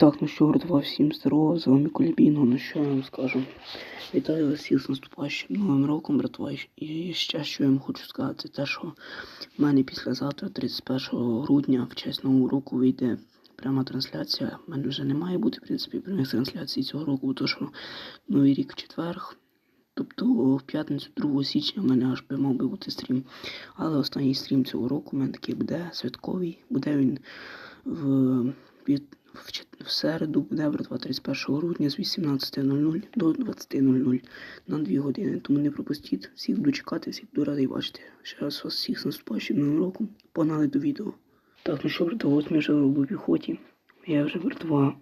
Так, ну що, братва, всім здорово, з вами Колібіно, ну що я вам скажу. Вітаю вас всіх з наступаючим новим роком, братва. І ще що я вам хочу сказати, те, що в мене післязавтра, 31 грудня, в честь нового року вийде пряма трансляція. У мене вже не має бути, в принципі, прямих трансляцій цього року, тому що новий рік в четверг. Тобто в п'ятницю 2 січня в мене аж би мав би бути стрім. Але останній стрім цього року у мене такий буде святковий. Буде він в, в, середу, буде братва 31 грудня з 18.00 до 20.00 на 2 години. Тому не пропустіть. Всіх буду чекати, всіх буду радий бачити. Ще раз вас всіх з наступаючим новим роком. Погнали до відео. Так, ну що, братва, от ми вже в піхоті. Я вже братва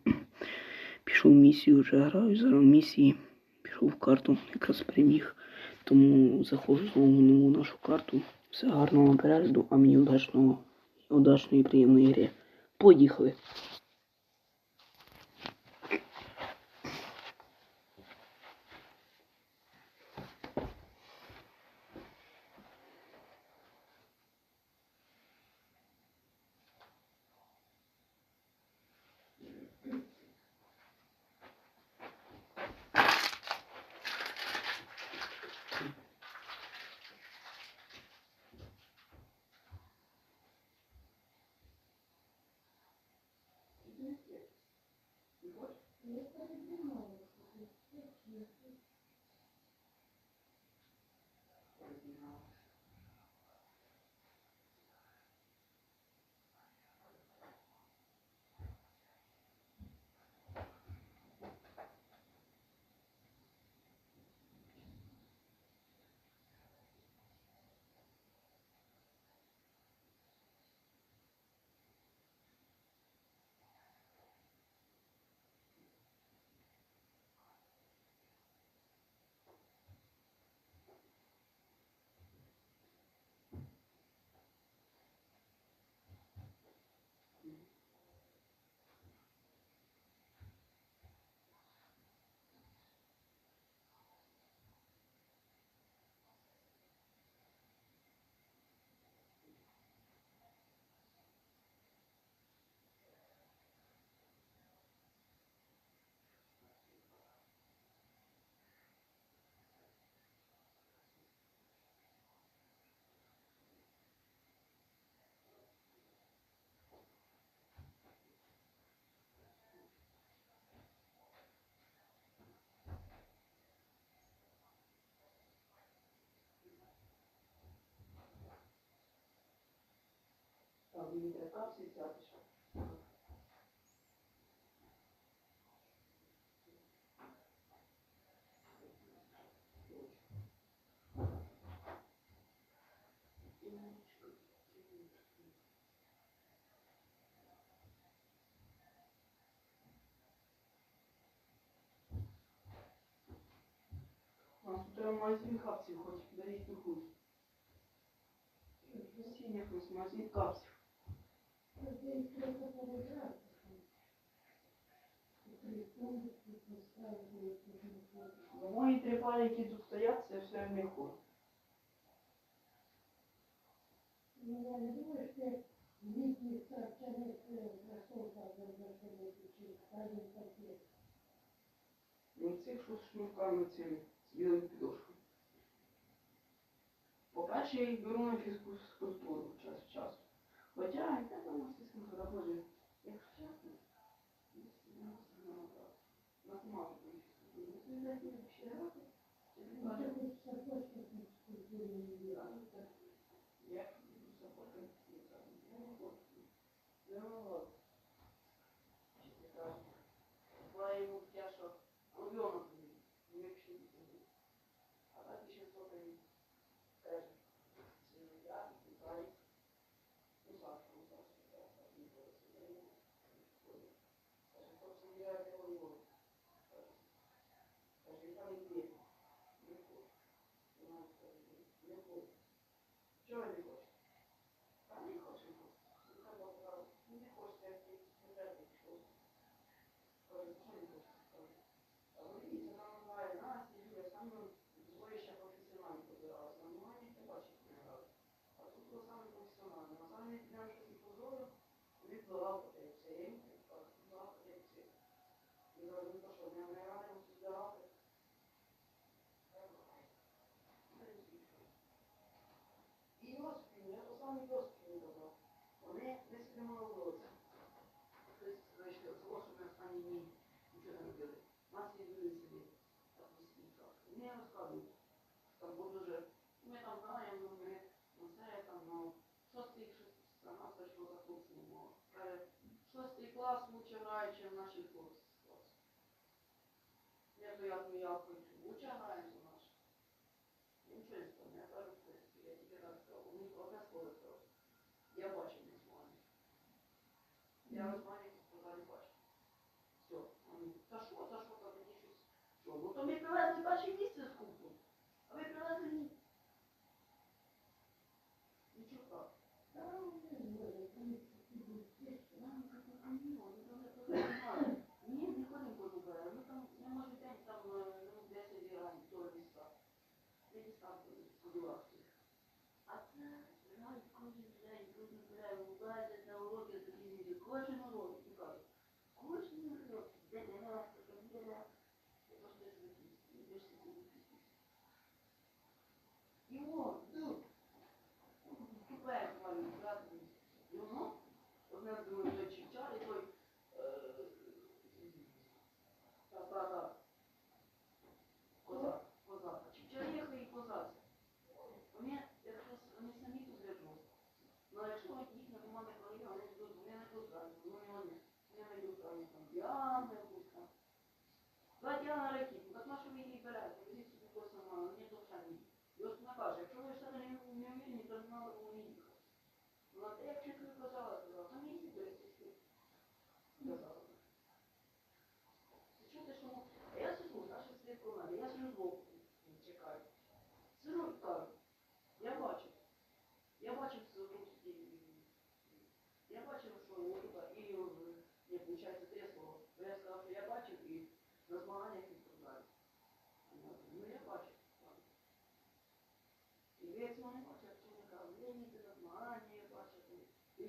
пішов в місію, вже граю зараз в місії. Пішов в карту, якраз переміг. Тому заходжу знову нову нашу карту. Все гарного перегляду, а мені удачного, удачної приємної гри. Поїхали! Нас тут треба магазин капсів, хоч беріть не хуй. Сінях у капсів. Ну, мої три пари, які тут стоять, це все в них хуй. Ну, цих що з шнурками цими, з білим підошвою. По-перше, я їх беру на фізкультуру час в час. Хоча, яка там у нас фізкультура, боже, якщо чесно, на команду фізкультуру. Це не знаю, ще грати? Чи не бачу? Як Well, граючи в нашій курсі. Я то як ми як уча граємо наш. Нічого не стане, я кажу, я тільки раз сказав, у них одне слово сказав. Я бачу не змані. Я розмані сказав, не бачу. Все. Вони, та що, та що, та мені щось. Що? Ну то ми привезли перше місце з купу, а ви привезли. Thanks, God, for this.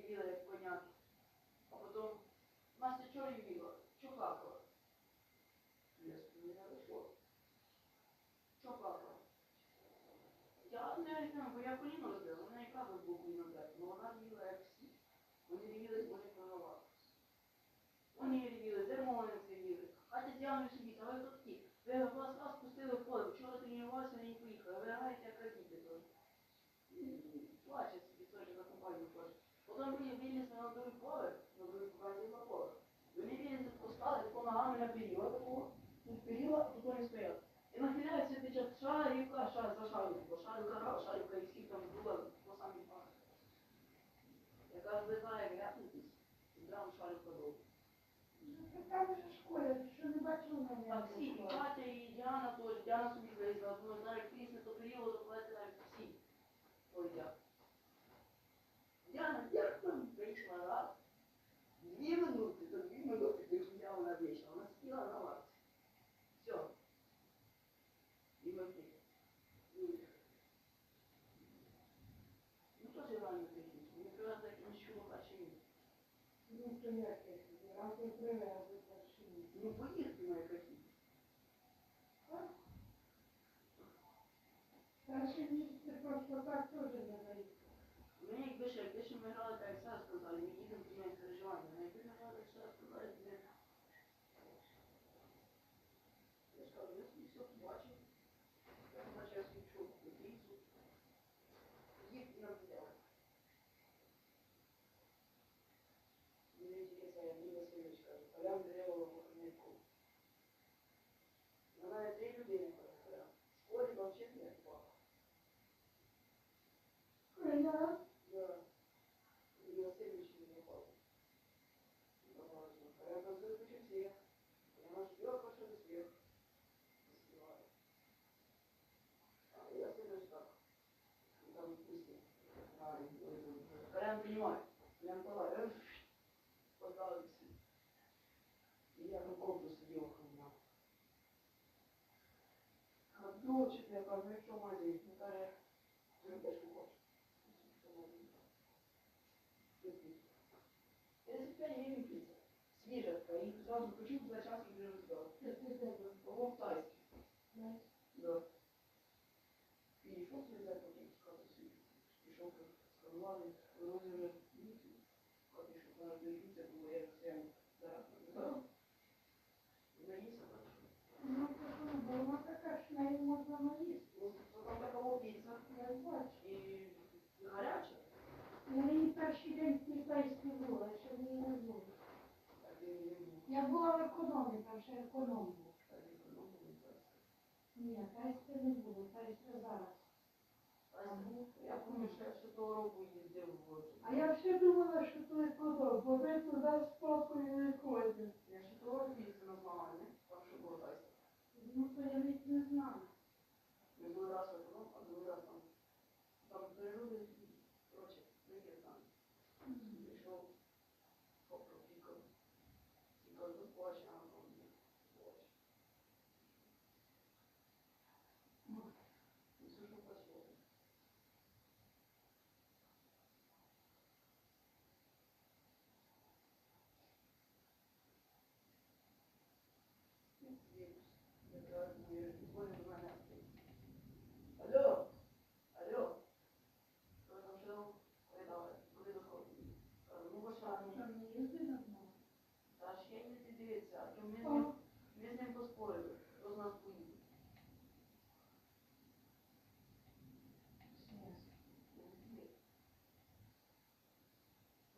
біла, як коняк. А потім Настя чого і біла, чого плакала? Я не вийшло. Чого плакала? Я не знаю, бо я коліно розбила, вона і правда було коліно брати, але вона біла як всі. Вони рівілись, вони прорвали. Вони рівіли, дермониці рівіли. Хатя діяльно собі, а ви тут ті. Ви вас спустили в поле, вчора тренувалися, не поїхали. Ви граєте як на период, ну, период, духовный период. И нахиляется этот печат ша, рюка, ша, за шарюку, шарюка, ра, шарюка, и скид там было, но сам не пахнет. Я каждый знаю, я здесь, драм шарюка был. Ну, там же школя, що не бачила на мене. Так, всі, Катя і Діана теж, Діана собі виїзла, знаю, Yeah. Кусочек я кажу, якщо Я її перший день в було, була, ще в не було. Не. Я була в економі, там ще економ був. Ні, тайське не було, тайське зараз. Ну, я пам'ятаю, що я ще того року їздив в А я все думала, що то економ, бо ви туди спокою не ходите. Я ще того року їздив на змагання, там ще було тайське. Ну, то я навіть не знала. Ми були раз в економ, а другий раз там. Там пережили, коротше, не я знаю. Прийшов, попро пікав. І кажу, плаче, а воно не плаче. Ну, все, що плаче. Алло, алло, що ви там жив? Куди давай? Куди доходить? Кажу, ну бача, Що, не їздить на змагання? та ще й не дивиться, а то ми з О. ним, ми з ним поспорили, хто з нас поїде.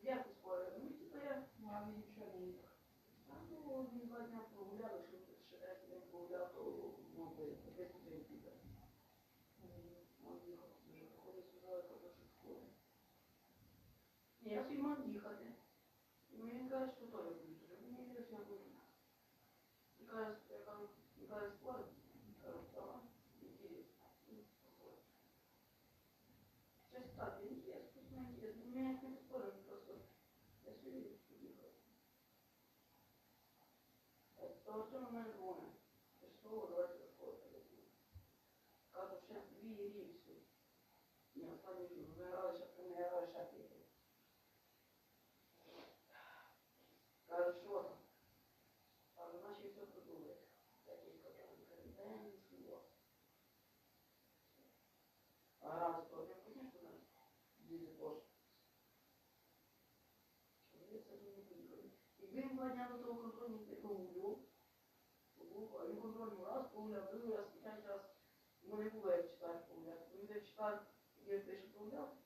Я поспорила, ну типа я Ну, а він що не їхав? А ну, він два дня прогуляли, що ще третій день прогуляв, то мов би, десь день піде. Он їхав, дуже приходить сюди, каже, що школи. Ні, я собі мав їхати. І він каже, що то я буду туди. Мені віриш, я буду. І каже, я кажу, і каже, спорт. Кажу, давай, інтересно. Ну, походь. Щось так, інтересно, просто інтересно. Ми як не спорили, просто я собі їхав. То що на мене дзвонить? Ти що, давайте до школи підемо. Кажу, ще дві грі всі. Ні, останні вже ми грали, ще ми грали ще п'яти. Каже, що там? Каже, наші все продумали. Такий казав, каже, день слова. А раз то, я, не поїхали. І він два дня до того контрольного не погуляв. Погуляв, а він контрольний раз погуляв, другий раз, третій раз. Йому не було як читати погуляти. Він де читав, я пише погуляв.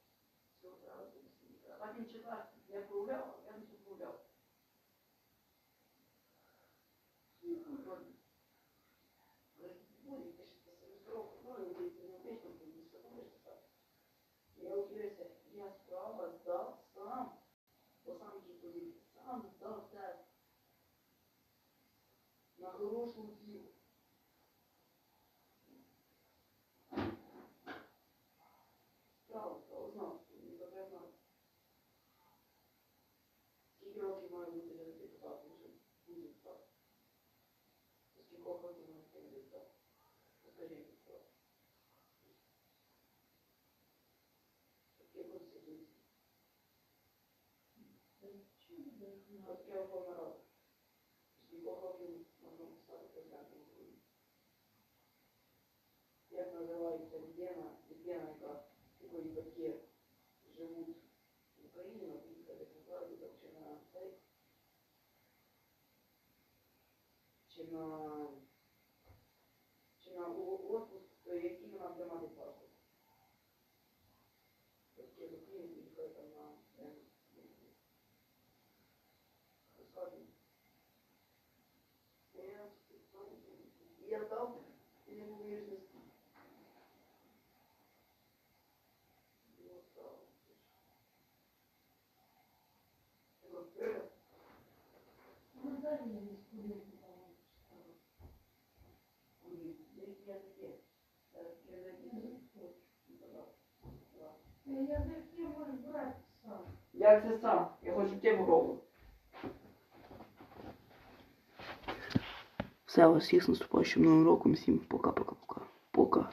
Все, треба собі сидіти. А так він читав, я погуляв, а я не погуляв. Ну, контрольний. Але ж буде, ти ж це семестровий контрольний, ти ти не вийшов, ти не все будеш читати. Я уверився, я справа здав сам. Бо сам який повів, сам здав тест. На хорошу ділу. Справа, справа знав, не добре знав. Скільки років має бути років має бути депутатом? Скажіть, чи на, чи на отпуск, то який вона буде мати. Розказуй. Я, дав, і не був вірний. Ну, дай мені скулю. Я не хотів можеш брати сам. Як це сам? Я хочу тебе голову. Все, вас всіх з наступаючим новим роком. Всім пока-пока-пока. Пока.